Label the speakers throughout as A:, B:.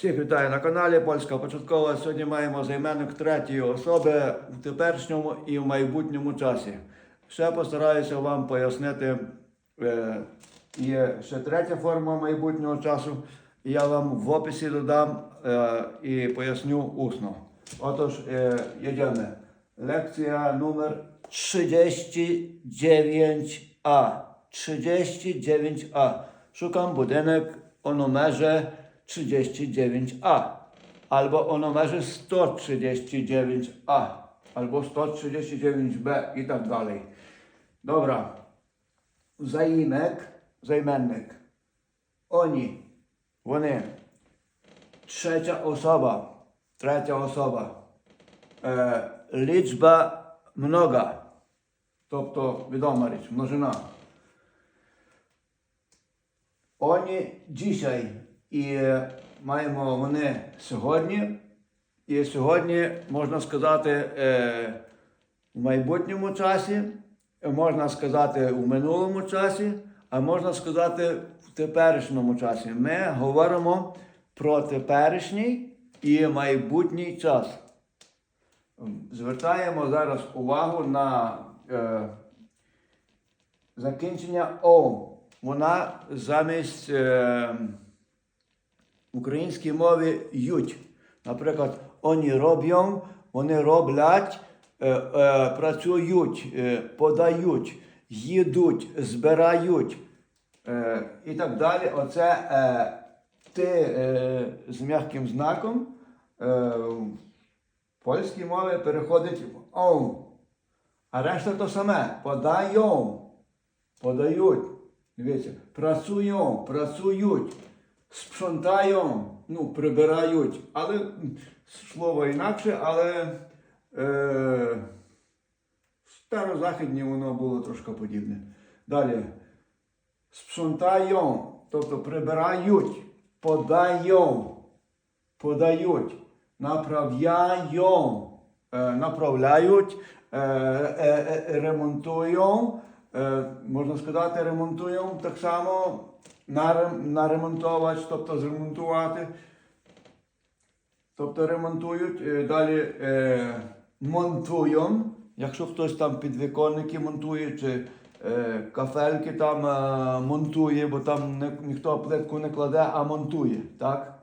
A: Всіх вітаю на каналі Польська Початкова. Сьогодні маємо займенник третьої особи в теперішньому і в майбутньому часі. Ще постараюся вам пояснити. е, Є ще третя форма майбутнього часу. Я вам в описі додам е, і поясню усно. Отож, е. Lekcja numer 39a. 39a. Szukam budynek o numerze 39a. Albo o numerze 139a. Albo 139b i tak dalej. Dobra. Zaimek, zajmennik. Oni, вони. Trzecia osoba. Trzecia osoba. E, liczba mnoga. Тобто відома річ, множина. Вони dzisiaj і маємо вони сьогодні. І сьогодні можна сказати е, в майбутньому часі, можна сказати у минулому часі, а можна сказати в теперішньому часі. Ми говоримо про теперішній і майбутній час. Звертаємо зараз увагу на е, закінчення О. Вона замість е, в українській мові ють. Наприклад, вони роблять, вони роблять, е, е, працюють, е, подають, їдуть, збирають е, і так далі. Оце е, ти е, з м'яким знаком е, в польській мові переходить в «оу». А решта то саме. Подають, подають. Дивіться, працюють, працюють, спрzątaють, ну, прибирають. Але слово інакше, але е, в старозахідні воно було трошки подібне. Далі. Спрzątają, тобто прибирають, подають, подають, направляють, е, направляють, е, е, е, можна сказати, ремонтують так само нарем- наремонтувати, тобто зремонтувати. Тобто ремонтують, е, далі е, монтують. Якщо хтось там підвіконники монтує, чи е, кафельки там е, монтує, бо там ніхто плитку не кладе, а монтує. так?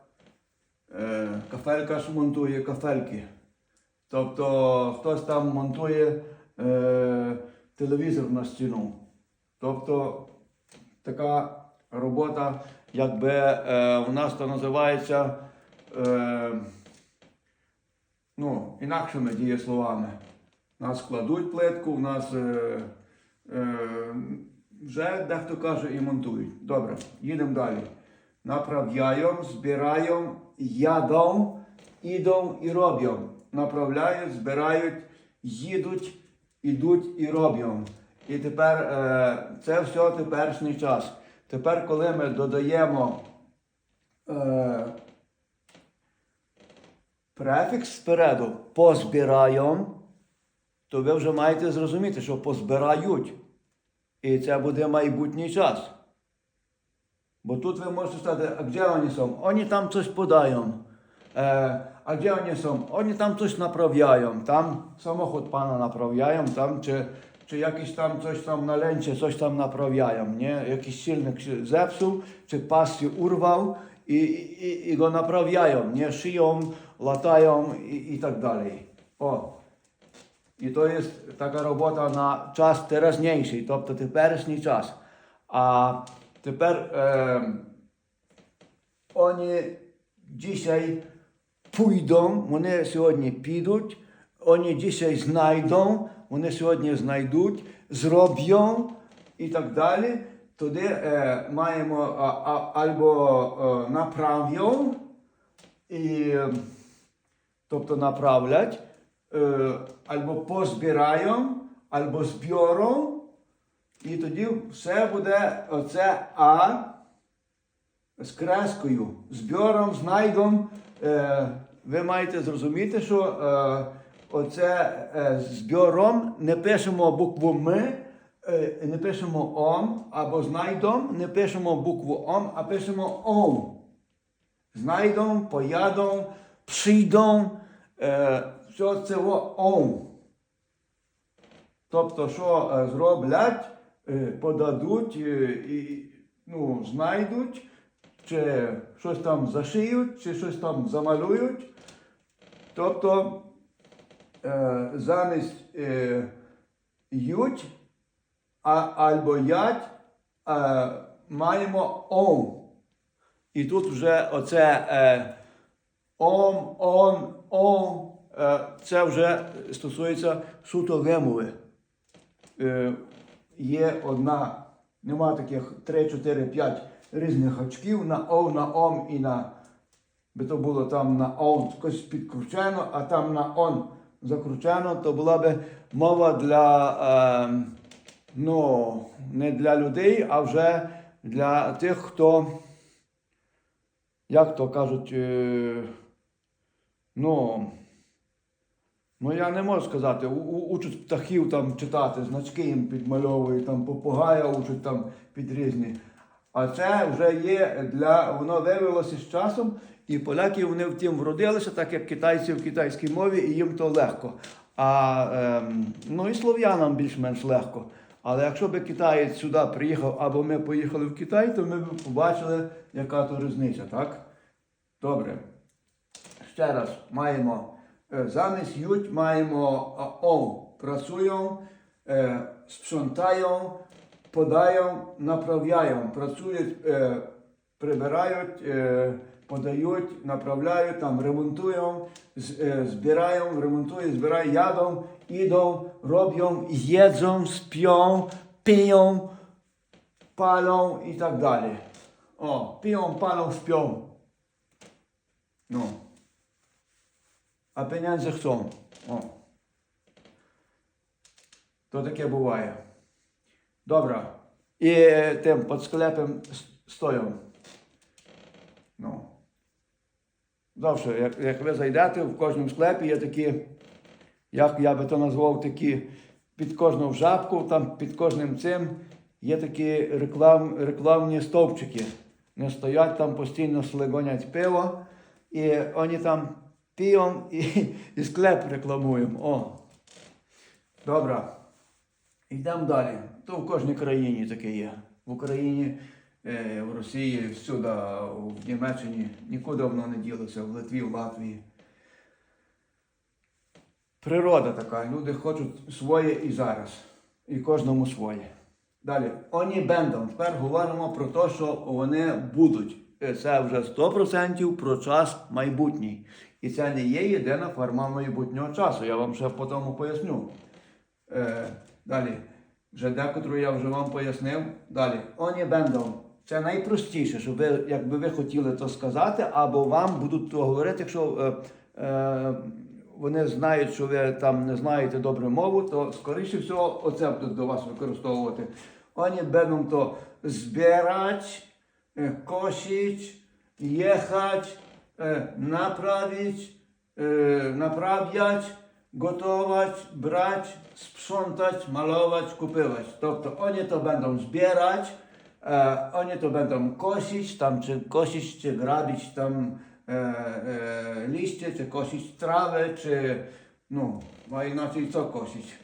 A: Е, кафелька ж монтує кафельки. Тобто хтось там монтує е, телевізор на стіну. Тобто така робота, якби е, у нас то називається е, ну, інакшими дієсловами. Нас кладуть плитку, у нас е, е, вже дехто каже і монтують. Добре, їдемо далі. Направляємо, збираємо, ядом, ідом і роблять. Направляють, збирають, їдуть, ідуть і роблять. І тепер е, це все теперішній час. Тепер, коли ми додаємо е, префікс спереду позбираємо, то ви вже маєте зрозуміти, що позбирають. І це буде майбутній час. Бо тут ви можете сказати, а де вони там щось подають. Е, а де вони są? Вони там щось направляють. Там samochód pana naprawiają, там чи, чи якийсь там coś tam na lęcie, coś tam naprawiają, nie? Jakiś silnik się zepsuł, czy pas się urwał i, i, i go naprawiają, nie? Szyją, latają i, i tak dalej. O, і то є така робота на час теразніший, тобто теперішній час. А тепер е, вони dzisiaj pójdą, вони сьогодні підуть, вони dzisiaj знайдуть, вони сьогодні знайдуть, зроблять і так далі. Тоді е, маємо а, або е, направлять, і, тобто направлять, е, або позбирають, або зберуть, і тоді все буде оце А з крескою, збором, знайдом. Е, ви маєте зрозуміти, що е, оце е, збором не пишемо букву М, е, не пишемо ом, або знайдом, не пишемо букву ом, а пишемо ом. знайдом, поядом, прийдом. Е, що це о, он. Тобто, що е, зроблять, е, подадуть, е, і, ну, знайдуть, чи щось там зашиють, чи щось там замалюють. Тобто е, замість е, ють або ять е, маємо ом. І тут вже оце ом, он, ом, це вже стосується суто вимови. Є одна, нема таких 3, 4, 5 різних очків на о, на ом і на би то було там на он якось підкручено, а там на он закручено, то була би мова для е, ну, не для людей, а вже для тих, хто, як то кажуть, е, ну, ну я не можу сказати, у- учать птахів там читати, значки їм підмальовують, там попугая учать там під різні. А це вже є для воно виявилося з часом, і поляки вони втім вродилися, так як китайці в китайській мові, і їм то легко. А ем, ну і слов'янам більш-менш легко. Але якщо би китаєць сюди приїхав або ми поїхали в Китай, то ми б побачили, яка то різниця, так? Добре. Ще раз маємо е, замість ють маємо ом. Працюємо, е, sprzątają, подаją, направляją. Працюють, е, прибирають, подають, направляють, там ремонтують, з- е, збирають, ремонтують, збирають, яdą, іdą, роблять, їдзą, сплю, piją, palą i tak dalej. O, piją, palą, śpią. No. А pieniądze chcą. O. То таке буває. Добре. І тим під склепом с- стоїмо. Ну. Завжди, як, як ви зайдете, в кожному склепі є такі, як я би то назвав, такі під кожну жабку, там під кожним цим є такі реклам, рекламні стовпчики. Вони стоять там постійно слигонять пиво, і вони там п'ємо і, і склеп рекламуємо. О. Добре. Йдемо далі. То в кожній країні таке є. В Україні, в Росії, всюди, в Німеччині нікуди воно не ділося, в Литві, в Латвії. Природа така, люди хочуть своє і зараз. І кожному своє. Далі, оні бендом. Тепер говоримо про те, що вони будуть. Е, Це вже 100% про час майбутній. І це не є єдина форма майбутнього часу. Я вам ще потім поясню. Е, далі. Вже декотру я вже вам пояснив. Далі. Оні бендом. Це найпростіше, щоб ви, якби ви хотіли то сказати, або вам будуть то говорити, якщо е, е, вони знають, що ви там не знаєте добре мову, то скоріше всього оце будуть до вас використовувати. Оні бендом то збирать, е, косить, їхать, е, направить, e, naprawiać, gotować, brać, sprzątać, malować, kupywać. Тобто oni to będą zbierać, E, oni to będą kosić, tam czy kosić, czy grabić tam e, e, liście, czy kosić trawę, czy no, a inaczej co kosić?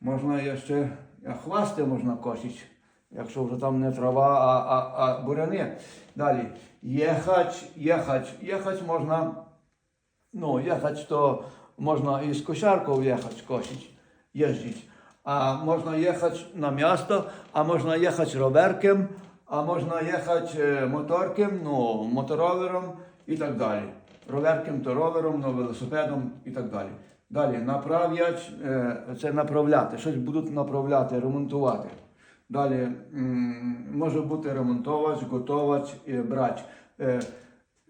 A: Można jeszcze, jak chwasty można kosić, jak już tam nie trawa, a, a, a burenie. Dalej, jechać, jechać, jechać można, no jechać to można i z kosiarką jechać, kosić, jeździć. A można jechać na miasto, a można jechać rowerkiem, można jechać e, motorkiem, no, motorowerem i tak dalej. Rowerkiem to rowerem, no, велосипедом і так далі. Далі, направлять, е, це направляти, щось будуть направляти, ремонтувати. Далі може бути ремонтовач, готовач, і брач. Е,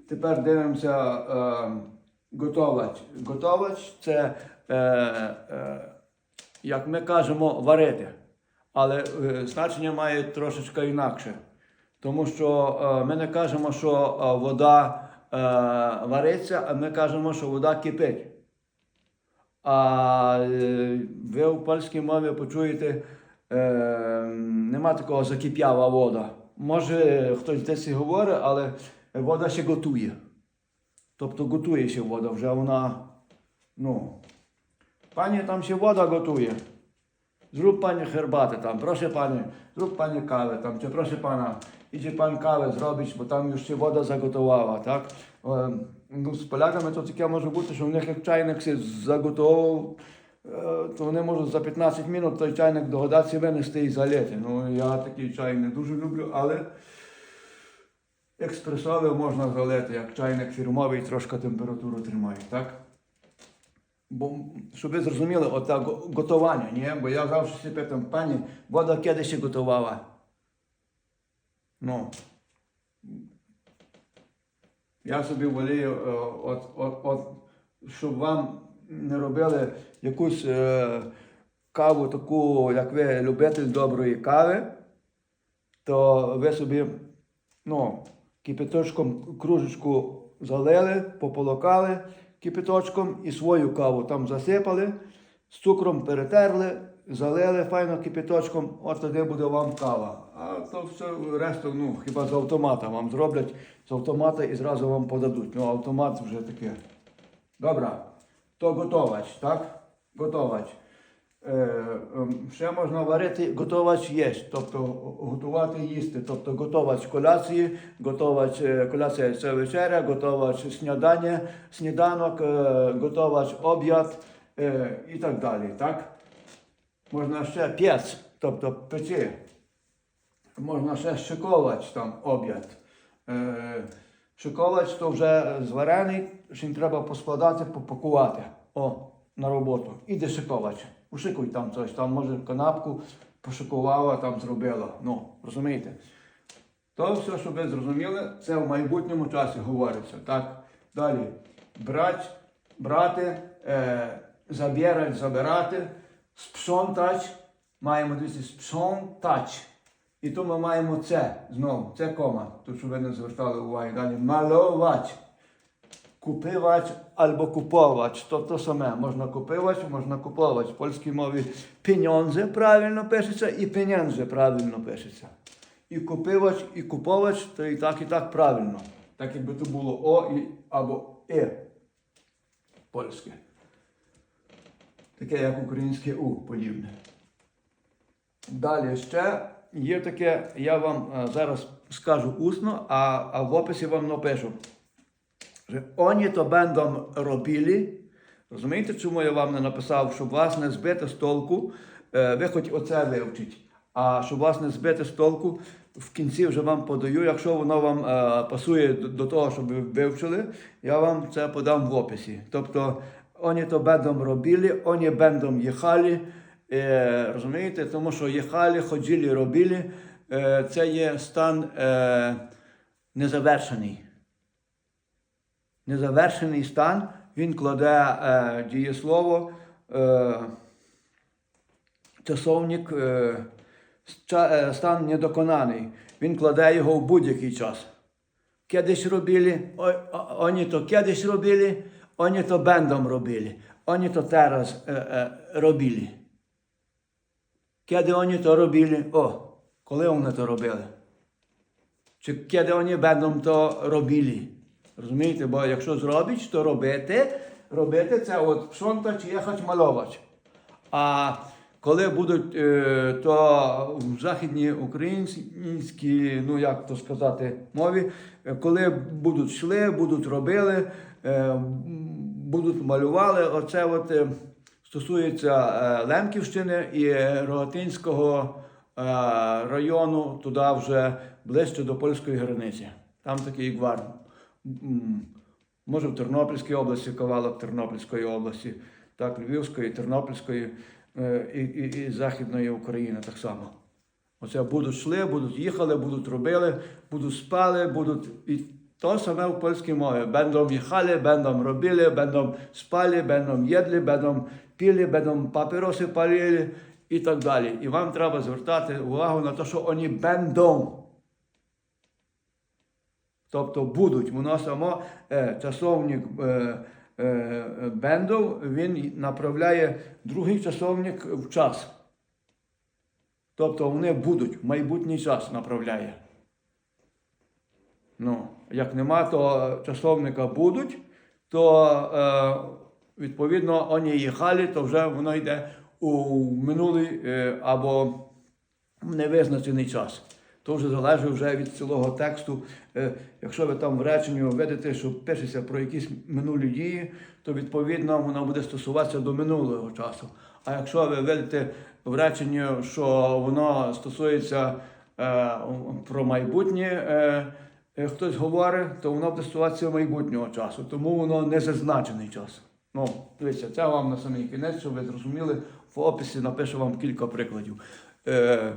A: Тепер дивимося е, готовач. Готовач це, е, е, як ми кажемо, варити. Але е, значення має трошечки інакше. Тому що е, ми не кажемо, що е, вода вариться, а ми кажемо, що вода кипить. А ви в польській мові почуєте, нема такого закип'ява вода. Може хтось десь і говорить, але вода ще готує. Тобто готує ще вода, вже вона, ну. Пані там ще вода готує. Зрób panie herbatę tam, proszę panie, zrób panie kawę tam, czy proszę pana, idzie pan kawę zrobić, bo tam już się woda zagotowała, tak? З поляками то таке може бути, що в них як чайник się заготовував, е, то вони можуть за 15 минут той чайник догадатися винести і залити. Ну, я такий чай не дуже люблю, але експресовий можна залити, як чайник фірмовий, трошки температуру тримає, так? Бо, щоб ви зрозуміли, го- готування, ні? Бо я завжди себе питам, пані, вода коли ще готувала? Ну. Я собі волію, е, от, от, от, щоб вам не робили якусь е, каву таку, як ви любитель доброї кави, то ви собі ну, кипяточком кружечку залили, пополокали кипяточком і свою каву там засипали, з цукром перетерли, залили файно кипяточком, от тоді буде вам кава. А то все решту, ну, хіба з автомата вам зроблять, з автомата і зразу вам подадуть. Ну, автомат вже таке. Добре, то готовач, так? Готовач. Е, ем, ще можна варити, готовач є, тобто готувати їсти, тобто готовач коляції, готовач е, коляція це вечеря, готовач снідання, сніданок, е, готовач обід і так далі. Так? Можна ще п'єц, тобто печі. Можна ще шиковач там обід. Е, шиковач то вже зварений, що треба поскладати, попакувати. О, на роботу. Іде шиковач. Ушикуй там щось, там може канапку пошикувала, там зробила. Ну, розумієте? То все, щоб ви зрозуміли, це в майбутньому часі говориться. Так? Далі. Брать, брати, е, забирать, забирати, спшонтач, маємо дивіться, спшонтач. І то ми маємо це знову, це кома, тут щоб ви не звертали уваги далі. Маловач. Купивач або куповач, то то саме. Можна купивач, можна куповач. В польській мові пеньонзе правильно пишеться і пеньонзе правильно пишеться. І купивач, і куповач, то і так, і так правильно. Так якби то було О і, або Е. Польське. Таке, як українське У подібне. Далі ще є таке, я вам зараз скажу усно, а, а в описі вам напишу. Że oni to będą robili. Розумієте, чому я вам не написав, щоб вас не збити з толку, е, ви хоч оце вивчіть. А щоб вас не збити з толку, в кінці вже вам подаю, якщо воно вам е, пасує до, до того, щоб ви вивчили, я вам це подам в описі. Тобто, вони то będą робили, вони będą їхали. Е, розумієте, тому що їхали, ходили, робили. Е, це є стан е, незавершений незавершений стан, він кладе е, дієслово, е, часовник, е, е, стан недоконаний. Він кладе його в будь-який час. Кедись робили, о- о- вони то кедись робили, вони то бендом робили, вони то зараз е, е, робили. Kiedy oni to robili? O, коли вони то робили? Чи kiedy вони będą то робили? Розумієте? Бо якщо зробить, то робити, робити це от пшонтач, їхати маловач. А коли будуть, е, то в західній українській, ну як то сказати, мові, е, коли будуть йшли, будуть робили, е, будуть малювали, оце от стосується Лемківщини і Рогатинського району, туди вже ближче до польської границі. Там такий гвар. Може в Тернопільській області, кавалок Тернопільської області, так, Львівської, Тернопільської е, і, і, і Західної України так само. Оце будуть йшли, будуть їхали, будуть робили, будуть спали, будуть. І то саме в польській мові. Бендом їхали, бендом робили, бендом спали, бендом їдли, бендом пили, бендом папіроси палили і так далі. І вам треба звертати увагу на те, що вони бендом. Тобто будуть, воно само е, часовник е, е, бендов, він направляє другий часовник в час. Тобто вони будуть, майбутній час направляє. Ну. Як нема, то часовника будуть, то е, відповідно вони їхали, то вже воно йде у минулий е, або невизначений час. То вже залежить вже від цілого тексту. Е, Якщо ви там в реченні видите, що пишеться про якісь минулі дії, то відповідно воно буде стосуватися до минулого часу. А якщо ви видите в реченні, що воно стосується е, про майбутнє, е, хтось говорить, то воно буде стосуватися майбутнього часу, тому воно не зазначений час. Ну, дивіться, це вам на самий кінець, щоб ви зрозуміли, в описі напишу вам кілька прикладів. Е,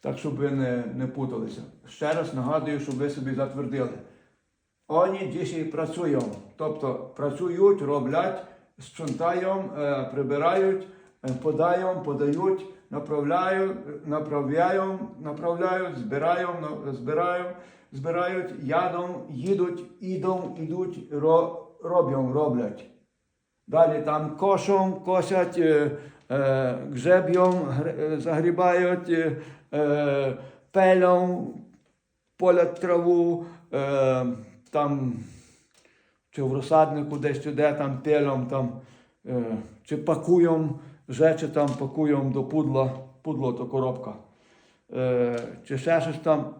A: так, щоб ви не, не путалися. Ще раз нагадую, щоб ви собі затвердили. Вони дійсно працюють, тобто працюють, роблять, sprzątają, е, прибирають, е, подають, подають, направляють, направляють, направляють, збирають, збирають, збирають, ядом, їдуть, ідуть, ро, роблять, роблять. Далі там кошом, косять, е, греб'єм е, загрібають, е, е, пелем полять траву, е, там чи в розсаднику десь чи де там пелем, там, е, чи пакуєм, речі там пакуєм до пудла, пудло то коробка. Е, чи ще щось там.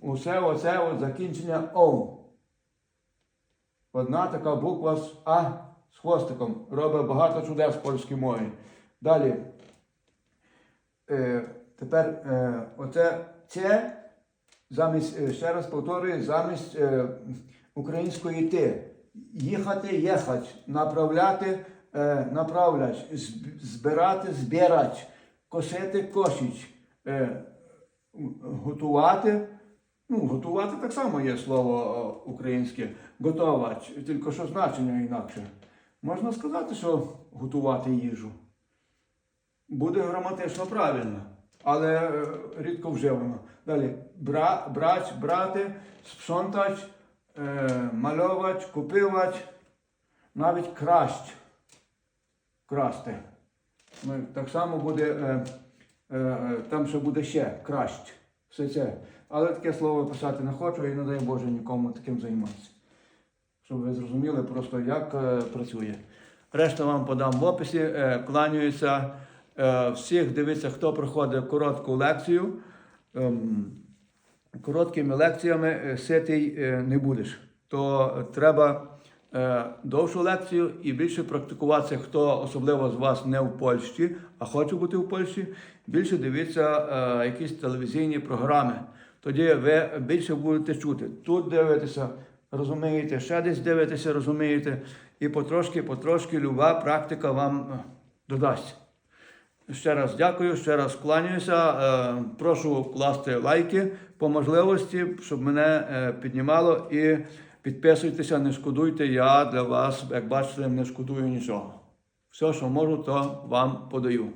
A: Усе оце от закінчення О. Одна така буква з А з хвостиком робить багато чудес в польській мові. Далі. Е, тепер е, оце це замість, е, ще раз повторюю, замість е, української ти. Їхати, їхать, направляти, е, направлять, зб- збирати, збирать, косити, косить, е, готувати. Ну, готувати так само є слово е, українське, готувати, тільки що значення інакше. Можна сказати, що готувати їжу. Буде граматично правильно, але е, рідко вживано. Далі бра, брать, брати, sprzątać, е, мальовать, купивать, навіть красть. Красти. Ну, так само буде, е, е, там ще буде ще красть. Все це. Але таке слово писати не хочу і не дай Боже нікому таким займатися. Щоб ви зрозуміли просто, як е, працює. Решта вам подам в описі. Е, кланяюся всіх, дивіться, хто проходить коротку лекцію. Ем, короткими лекціями е, ситий е, не будеш. То треба е, довшу лекцію і більше практикуватися, хто особливо з вас не в Польщі, а хоче бути в Польщі, більше дивіться е, якісь телевізійні програми. Тоді ви більше будете чути. Тут дивитеся, розумієте, ще десь дивитеся, розумієте, і потрошки, потрошки люба практика вам е, додасть. Ще раз дякую, ще раз кланяюся. Е, Прошу класти лайки по можливості, щоб мене е, піднімало. І підписуйтеся, не шкодуйте. Я для вас, як бачите, не шкодую нічого. Все, що можу, то вам подаю.